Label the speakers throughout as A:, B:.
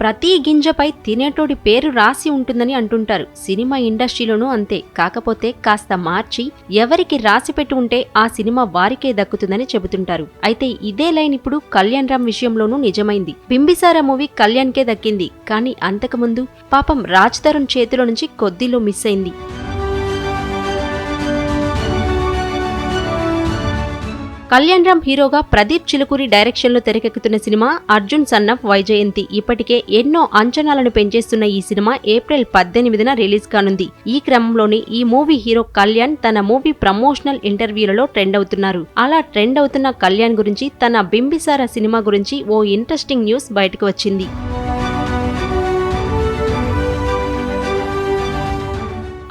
A: ప్రతి గింజపై తినేటోడి పేరు రాసి ఉంటుందని అంటుంటారు. సినిమా ఇండస్ట్రీలోనూ అంతే. కాకపోతే కాస్త మార్చి ఎవరికి రాసి పెట్టి ఉంటే ఆ సినిమా వారికే దక్కుతుందని చెబుతుంటారు. అయితే ఇదే లైన్ ఇప్పుడు కళ్యాణ్ రామ్ విషయంలోనూ నిజమైంది. బింబిసార మూవీ కళ్యాణ్కే దక్కింది. కానీ అంతకుముందు పాపం రాజ్ తరుణ్ చేతిలో నుంచి కొద్దిలో మిస్ అయింది. కళ్యాణ్ రామ్ హీరోగా ప్రదీప్ చిలుకూరి డైరెక్షన్లో తెరకెక్కుతున్న cinema Arjun son of Vyjayanthi. ఇప్పటికే ఎన్నో అంచనాలను పెంచేస్తున్న ఈ సినిమా ఏప్రిల్ పద్దెనిమిదిన రిలీజ్ కానుంది. ఈ క్రమంలోనే ఈ మూవీ హీరో కళ్యాణ్ తన మూవీ ప్రమోషనల్ ఇంటర్వ్యూలలో ట్రెండ్ అవుతున్నారు. అలా ట్రెండ్ అవుతున్న కళ్యాణ్ గురించి తన బింబిసార సినిమా గురించి ఓ ఇంట్రెస్టింగ్ న్యూస్ బయటకు వచ్చింది.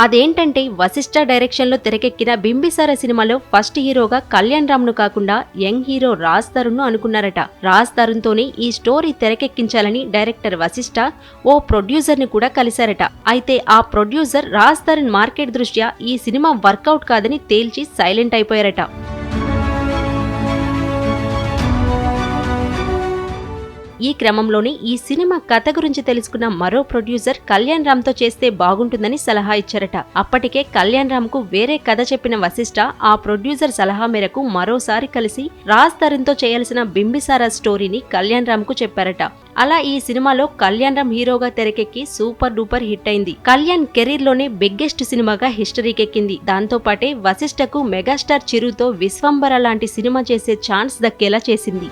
A: అదేంటంటే వశిష్ఠ డైరెక్షన్లో తెరకెక్కిన బింబిసార సినిమాలో ఫస్ట్ హీరోగా కళ్యాణ్ రామ్ను కాకుండా యంగ్ హీరో రాజ్ తరుణ్ను అనుకున్నారట. రాజ్ తరుణ్తోనే ఈ స్టోరీ తెరకెక్కించాలని డైరెక్టర్ వశిష్ఠ ఓ ప్రొడ్యూసర్ని కూడా కలిశారట. అయితే ఆ ప్రొడ్యూసర్ రాజ్ తరుణ్ మార్కెట్ దృష్ట్యా ఈ సినిమా వర్కౌట్ కాదని తేల్చి సైలెంట్ అయిపోయారట. ఈ క్రమంలోనే ఈ సినిమా కథ గురించి తెలుసుకున్న మరో ప్రొడ్యూసర్ కళ్యాణ్ రామ్తో చేస్తే బాగుంటుందని సలహా ఇచ్చారట. అప్పటికే కళ్యాణ్ రామ్కు వేరే కథ చెప్పిన వశిష్ట ఆ ప్రొడ్యూసర్ సలహా మేరకు మరోసారి కలిసి రాజ్ తరుణ్తో చేయాల్సిన బింబిసారా స్టోరీని కళ్యాణ్ రామ్కు చెప్పారట. అలా ఈ సినిమాలో కళ్యాణ్ రామ్ హీరోగా తెరకెక్కి సూపర్ డూపర్ హిట్ అయింది. కళ్యాణ్ కెరీర్లోనే బిగ్గెస్ట్ సినిమాగా హిస్టరీకెక్కింది. దాంతో పాటే వశిష్ఠకు మెగాస్టార్ చిరుతో విశ్వంబర లాంటి సినిమా చేసే ఛాన్స్ దక్కేలా చేసింది.